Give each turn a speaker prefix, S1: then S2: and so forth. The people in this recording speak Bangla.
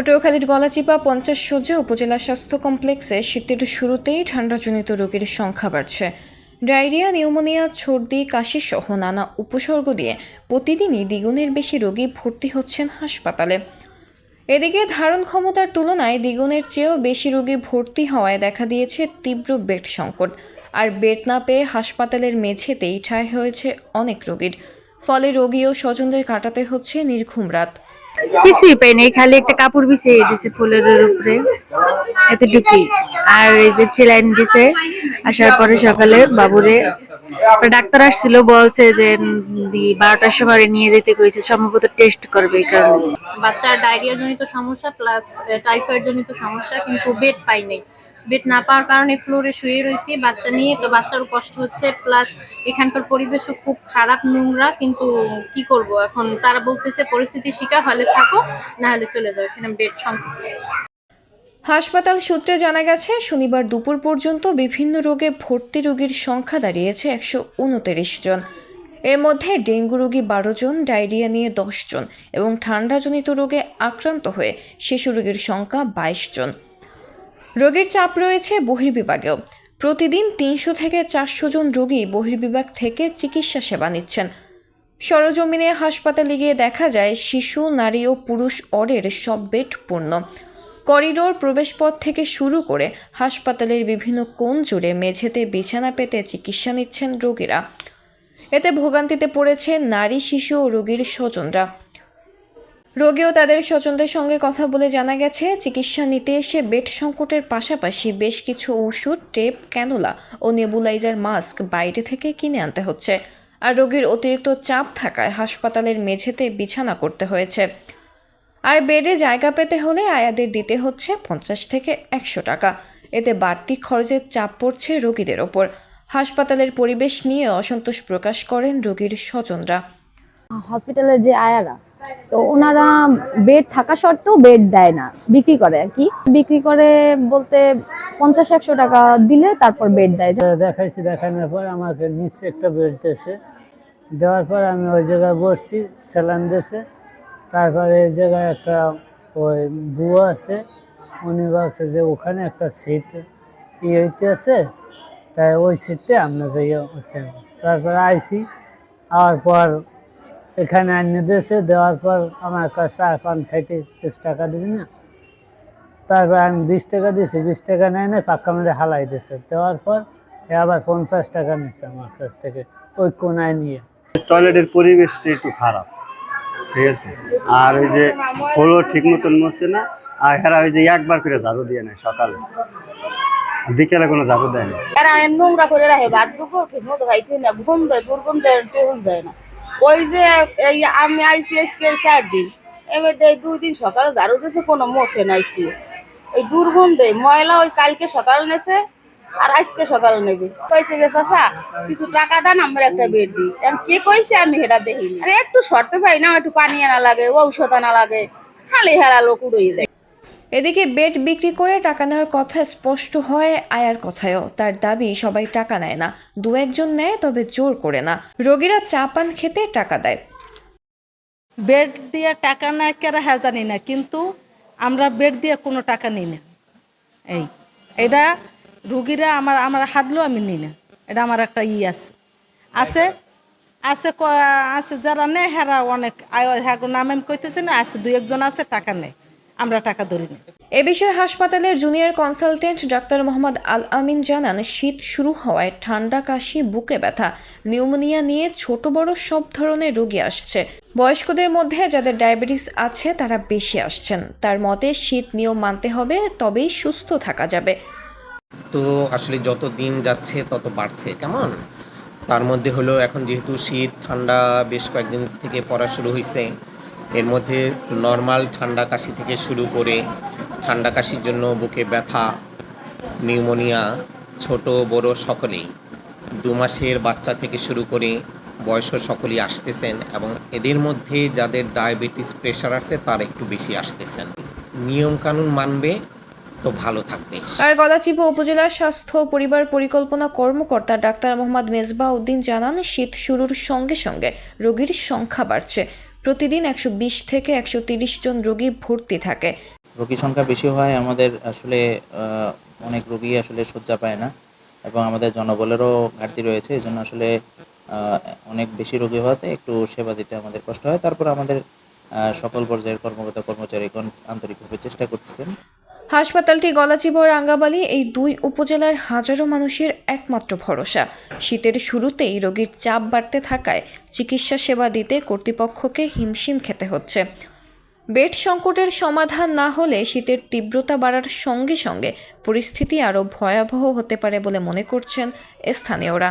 S1: পটুয়াখালীর গলাচিপা, পঞ্চাশ সজ্জা উপজেলা স্বাস্থ্য কমপ্লেক্সে শীতের শুরুতেই ঠান্ডাজনিত রোগীর সংখ্যা বাড়ছে। ডায়রিয়া, নিউমোনিয়া, সর্দি, কাশি সহ নানা উপসর্গ দিয়ে প্রতিদিনই দ্বিগুণের বেশি রোগী ভর্তি হচ্ছেন হাসপাতালে। এদিকে ধারণ ক্ষমতার তুলনায় দ্বিগুণের চেয়েও বেশি রোগী ভর্তি হওয়ায় দেখা দিয়েছে তীব্র বেড সংকট। আর বেড না পেয়ে হাসপাতালের মেঝেতেই ঠাঁই হয়েছে অনেক রোগীর। ফলে রোগী ও স্বজনদের কাটাতে হচ্ছে নির্ঘুম রাত।
S2: কিছুই পাই নাই, খালি একটা কাপড় বিছিয়ে দিছে ফুলের উপরে, এতটুকুই। আর এই যে চিলাইন দিছে, আসার পরে সকালে বাবুরে ডাক্তার আসছিল, বলছে যে বারোটার সময় নিয়ে যেতে কইছে, সম্ভবত টেস্ট করবে এই কারণে।
S3: বাচ্চার ডায়রিয়া জনিত সমস্যা প্লাস টাইফয়েড জনিত সমস্যা, কিন্তু বেড পাই নাই। বেড না পাওয়ার কারণে ফ্লোরে শুয়ে রয়েছি, বাচ্চা নিয়ে। তো বাচ্চারও কষ্ট হচ্ছে, প্লাস এখানকার পরিবেশও খুব খারাপ নোংরা, কিন্তু কি করব এখন? তারা বলতেছে, পরিস্থিতির শিকার, হলে থাকো না হলে চলে যাও। এখানে বেড সংকট
S1: হাসপাতাল সূত্রে জানা গেছে, শনিবার দুপুর পর্যন্ত বিভিন্ন রোগে ভর্তি রোগীর সংখ্যা দাঁড়িয়েছে একশো উনতিরিশ জন। এর মধ্যে ডেঙ্গু রোগী বারো জন, ডায়রিয়া নিয়ে দশ জন এবং ঠান্ডাজনিত রোগে আক্রান্ত হয়ে শিশু রোগীর সংখ্যা বাইশ জন। রোগীর চাপ রয়েছে বহির্বিভাগেও। প্রতিদিন তিনশো থেকে চারশো জন রোগী বহির্বিভাগ থেকে চিকিৎসা সেবা নিচ্ছেন। সরজমিনে হাসপাতালে গিয়ে দেখা যায়, শিশু, নারী ও পুরুষ অরের সব বেড পূর্ণ। করিডোর প্রবেশপথ থেকে শুরু করে হাসপাতালের বিভিন্ন কোণ জুড়ে মেঝেতে বিছানা পেতে চিকিৎসা নিচ্ছেন রোগীরা। এতে ভোগান্তিতে পড়েছে নারী, শিশু ও রোগীর স্বজনরা। রোগী ও তাদের স্বজনদের সঙ্গে কথা বলে জানা গেছে, চিকিৎসা নিতে এসে বেড সংকটের পাশাপাশি বেশ কিছু ওষুধ, টেপ, ক্যানোলা ও নেবুলাইজার মাস্ক বাইরে থেকে কিনে আনতে হচ্ছে। আর রোগীর অতিরিক্ত চাপ থাকায় হাসপাতালের মেঝেতে বিছানা করতে হয়েছে। আর বেডে জায়গা পেতে হলে আয়াদের দিতে হচ্ছে পঞ্চাশ থেকে একশো টাকা। এতে বাড়তি খরচের চাপ পড়ছে রোগীদের ওপর। হাসপাতালের পরিবেশ নিয়ে অসন্তোষ প্রকাশ করেন রোগীর স্বজনরা।
S4: হসপিটালের যে আয়ারা তো ওনারা বেড থাকা সত্ত্বেও বেড দেয় না, বিক্রি করে আর কি। বিক্রি করে বলতে পঞ্চাশ, একশো টাকা দিলে তারপর বেড দেয়।
S5: দেখাইছি, দেখানোর পর আমাকে নিচে একটা বেড দিয়েছে। দেওয়ার পর আমি ওই জায়গায় বসছি স্যালান দিয়েছে। তারপরে এই জায়গায় একটা ওই বুয়া আছে। উনি বলছে যে ওখানে একটা সিট ই হইতে আছে তাই ওই সিটটা আমরা যাইয়া উঠতে আইসি আওয়ার পর এখানে আনিয়ে দিয়েছে দেওয়ার পর আমার কাছে চা পান খাইতে কিছু টাকা দিবি না। তারপর আমি বিশ টাকা দিয়েছি বিশ টাকা নেয় না পাক্কা মেরে হালাই দিয়েছে। দেওয়ার পর এ আবার পঞ্চাশ টাকা নিচ্ছে আমার কাছ থেকে ওই কোনায় নিয়ে।
S6: টয়লেটের পরিবেশটা একটু খারাপ ঠিক আছে? আর ওই যে হলো ঠিক মতন মরছে না আর এরা ওই যে একবার করে ঝাড়ু দিয়ে নেয় সকালে। বিকেলে কোনো ঝাড়ু দেয় না।
S7: এরা এমন নোংরা করে রাখে বাদ দুগো ঠিক মতো খাইতে না ঘুম দেয় দুর্গন্ধে টেহুল যায় না। ওই যে, এই আমি আইসি আজকে চার দিন এবার এই দুই দিন সকালে, ঝাড়ু দিয়েছে কোনো মোছে নাই একটু। ওই দুর্গন্ধে ময়লা ওই কালকে সকাল নেছে, আর আজকে সকাল নেবে। কইছে যে, চাচা, কিছু টাকা দেন আমার একটা বেড দিই। এখন কে কইছে আমি সেটা দেখিনি। আরে একটু শর্তে পাই না, একটু পানি আনা লাগে, ঔষধ আনা লাগে, খালি হেরা লোক উড়িয়ে দেয়।
S1: এদিকে বেড বিক্রি করে টাকা নেওয়ার কথা স্পষ্ট হয় আয়ার কথায়ও। তার দাবি, সবাই টাকা নেয় না। দু একজন নেয়, তবে জোর করে না। রোগীরা চা পান খেতে টাকা দেয়।
S8: বেড দিয়ে টাকা না কেরা হ্যাঁ জানি না, কিন্তু আমরা বেড দিয়ে কোনো টাকা নিই না। এই, এটা রুগীরা আমার আমার হাতলেও আমি নিই না। এটা আমার একটা ই আছে। আছে আছে আছে যারা নেয়, হেরা অনেক আয়- হ্যাঁ নাম আমি কইতেছি না, আছে দু একজন আছে, টাকা নেয়। আমরা টাকা ধরি না
S1: এ বিষয়ে হাসপাতালের junior consultant doctor Mohammad Al Amin জানান শীত শুরু হওয়ায় ঠান্ডা কাশি বুকে ব্যথা নিউমোনিয়া নিয়ে ছোট বড় সব ধরনের রোগী আসছে। বয়স্কদের মধ্যে যাদের ডায়াবেটিস আছে তারা বেশি আসছেন। তার মতে শীত নিয়ম মানতে হবে তবেই সুস্থ থাকা যাবে।
S9: তো আসলে যত দিন যাচ্ছে তত বাড়ছে কেমন? তার মধ্যে হলো এখন যেহেতু শীত ঠান্ডা বেশ কয়েকদিন থেকে পড়া শুরু হয়েছে এর মধ্যে নর্মাল ঠান্ডা কাশি থেকে শুরু করে ঠান্ডা কাশির জন্য বুকে ব্যথা, নিউমোনিয়া, ছোট, বড় সকলেই দু মাসের বাচ্চা থেকে শুরু করে বয়স্ক সকলেই আসতেছেন এবং এদের মধ্যে যাদের ডায়াবেটিস প্রেশার আছে তারা একটু বেশি আসতেছেন। নিয়মকানুন মানবে তো ভালো থাকবে।
S1: আর গলাচিপা উপজেলা স্বাস্থ্য পরিবার পরিকল্পনা কর্মকর্তা ডাক্তার মোহাম্মদ মেজবা উদ্দিন জানান, শীত শুরুর সঙ্গে সঙ্গে রোগীর সংখ্যা বাড়ছে। প্রতিদিন একশো বিশ থেকে একশো তিরিশ জন রোগী ভর্তি থাকে।
S10: রোগী সংখ্যা বেশি হয় আমাদের আসলে অনেক রোগী আসলে শয্যা পায় না এবং আমাদের জনবলেরও ঘাটতি রয়েছে। এই জন্য আসলে অনেক বেশি রোগী হওয়াতে একটু সেবা দিতে আমাদের কষ্ট হয়। তারপর আমাদের সকল পর্যায়ের কর্মকর্তা কর্মচারীগণ আন্তরিকভাবে চেষ্টা করতেছেন।
S1: হাসপাতালটি গলাচিবর রাঙ্গাবালি এই দুই উপজেলার হাজারো মানুষের একমাত্র ভরসা। শীতের শুরুতেই রোগীর চাপ বাড়তে থাকায় চিকিৎসা সেবা দিতে কর্তৃপক্ষকে হিমশিম খেতে হচ্ছে। বেড সংকটের সমাধান না হলে শীতের তীব্রতা বাড়ার সঙ্গে সঙ্গে পরিস্থিতি আরও ভয়াবহ হতে পারে বলে মনে করছেন স্থানীয়রা।